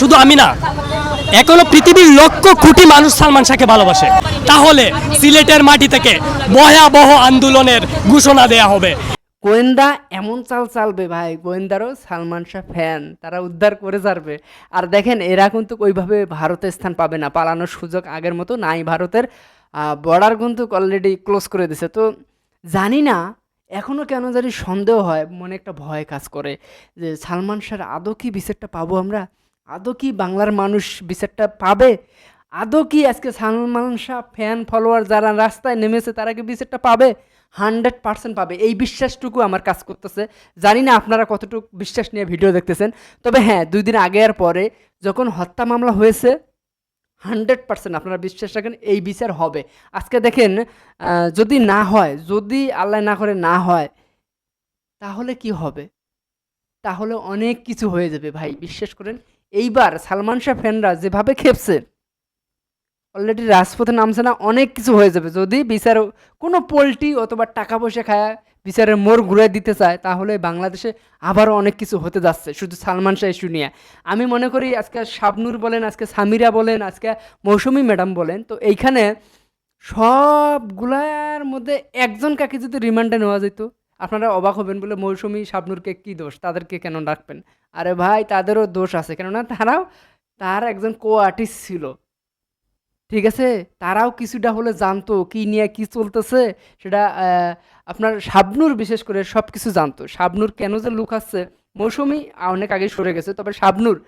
শুধু আমি না এখনও পৃথিবীর লক্ষ কোটি মানুষ সালমান শাহকে ভালোবাসে। তাহলে সিলেটের মাটি থেকে ভয়াবহ আন্দোলনের ঘোষণা দেয়া হবে। গোয়েন্দা এমন চাল চালবে ভাই, গোয়েন্দারও সালমান শাহ ফ্যান তারা উদ্ধার করে যাবে আর দেখেন, এরা কিন্তু ওইভাবে ভারতে স্থান পাবে না, পালানোর সুযোগ আগের মতো নাই। ভারতের বর্ডার কিন্তু অলরেডি ক্লোজ করে দিছে। তো জানি না এখনও কেন জানি সন্দেহ হয়, মনে একটা ভয় কাজ করে। যে সালমান শাহর আদৌ কি বিচারটা পাবো আমরা? আদৌ কি বাংলার মানুষ বিচারটা পাবে? আদৌ কি আজকে সালমান শাহ ফ্যান ফলোয়ার যারা রাস্তায় নেমেছে, তারা কি বিচারটা পাবে? হান্ড্রেড পার্সেন্ট পাবে। এই বিশ্বাসটুকু আমার কাজ করতেছে। জানি না আপনারা কতটুকু বিশ্বাস নিয়ে ভিডিও দেখতেছেন। তবে হ্যাঁ দুই দিন আগে আর পরে যখন হত্যা মামলা হয়েছে, হান্ড্রেড পার্সেন্ট আপনারা বিশ্বাস রাখেন, এই বিচার হবে। আজকে দেখেন যদি না হয়, যদি আল্লাহ না করে না হয়, তাহলে কি হবে? তাহলে অনেক কিছু হয়ে যাবে ভাই, বিশ্বাস করেন? এইবার সালমান শাহ ফ্যানরা যেভাবে খেপছে অলরেডি রাজপথে নামছে না, অনেক কিছু হয়ে যাবে। যদি বিচার কোনো পোলট্রি অথবা টাকা পয়সা খায় বিচারের মোড় ঘুরে দিতে চায়, তাহলে বাংলাদেশে আবারও অনেক কিছু হতে যাচ্ছে, শুধু সালমান শাহ ইস্যু নিয়ে। আমি মনে করি আজকে শাবনুর বলেন, আজকে সামিরা বলেন, আজকে মৌসুমি ম্যাডাম বলেন, তো এইখানে সবগুলার মধ্যে একজন কাকে যদি রিমান্ডে নেওয়া যেত আপনারা অবাক হবেন বলে মৌসুমি শাবনুরকে কী দোষ? তাদেরকে কেন ডাকবেন? আরে ভাই, তাদেরও দোষ আছে। কেননা তারাও, তার একজন কো আর্টিস্ট ছিল। ঠিক আছে? তারাও কিছুটা হলে জানতো কি নিয়ে কি চলতেছে। সেটা আপনার শাবনুর বিশেষ করে সব কিছু জানতো। শাবনুর কেন যে লুকাচ্ছে? মৌসুমি অনেক আগে সরে গেছে। তবে শাবনুর,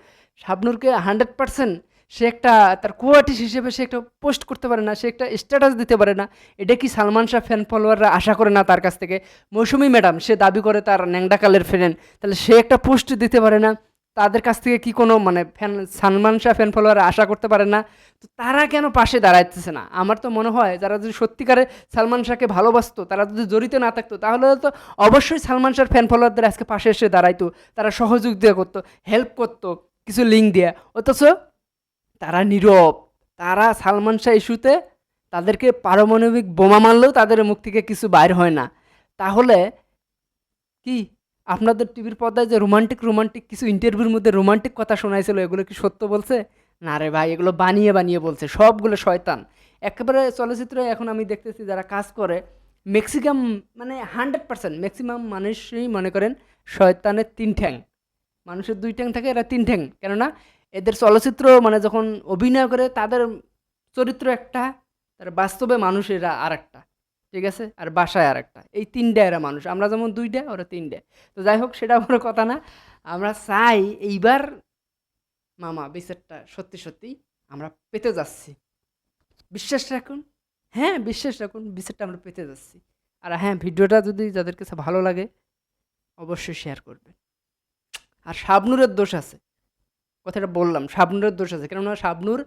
শাবনুরকে হান্ড্রেড পার্সেন্ট সে একটা, তার কোয়ার্টিস হিসেবে সে একটা পোস্ট করতে পারে না, সে একটা স্ট্যাটাস দিতে পারে না। এটা কি সালমান শাহ ফ্যান ফলোয়াররা আশা করে না তার কাছ থেকে? মৌসুমি ম্যাডাম সে দাবি করে তার ন্যাংডাকালের ফ্রেন্ড তাহলে সে একটা পোস্ট দিতে পারে না, তাদের কাছ থেকে কি কোনো মানে fan Salman Shah fan follower আশা করতে পারে না? তো তারা কেন পাশে দাঁড়াইতেছে না? আমার তো মনে হয় যারা যদি সত্যিকারে সালমান শাহকে ভালোবাসতো, তারা যদি জড়িত না থাকতো, তাহলে তো অবশ্যই সালমান শাহর ফ্যান ফলোয়ারদের আজকে পাশে এসে দাঁড়াইতো, তারা সহযোগিতা করতো হেল্প করতো, কিছু লিঙ্ক দিয়ে। অথচ তারা নীরব। তারা সালমান শাহ ইস্যুতে তাদেরকে পারমাণবিক বোমা মারলেও তাদের মুখ থেকে কিছু বাইর হয় না। তাহলে কি আপনাদের টিভির পর্দায় যে রোমান্টিক রোমান্টিক কিছু ইন্টারভিউর মধ্যে রোমান্টিক কথা শোনাইছিল, এগুলো কি সত্য বলছে? না রে ভাই, এগুলো বানিয়ে বানিয়ে বলছে, সবগুলো শয়তান। একেবারে চলচ্চিত্রে এখন আমি দেখতেছি যারা কাজ করে ম্যাক্সিমাম মানে হান্ড্রেড পার্সেন্ট ম্যাক্সিমাম মানুষই মনে করেন শয়তানের তিন ঠ্যাং। মানুষের দুই ঠ্যাং থাকে, এরা তিন ঠ্যাং। কেননা এদের চলচ্চিত্র মানে যখন অভিনয় করে, তাদের চরিত্র একটা, তার বাস্তবে মানুষেরা আর একটা ঠিক আছে? আর বাসায় আর একটা এই তিনটা এরা মানুষ। আমরা যেমন দুইটা, ওরা তিনটা। তো যাই হোক, সেটা বড় কথা না। আমরা চাই এইবার, মামা, বিচারটা সত্যি সত্যি আমরা পেতে যাচ্ছি। বিশ্বাস রাখুন। হ্যাঁ বিশ্বাস রাখুন, বিচারটা আমরা পেতে যাচ্ছি। আর হ্যাঁ ভিডিওটা যদি যাদের কাছে ভালো লাগে, অবশ্যই শেয়ার করবেন। আর শাবনুরের দোষ আছে। কথাটা বললাম শাবনুরের দোষ আছে। কেননা শাবনুর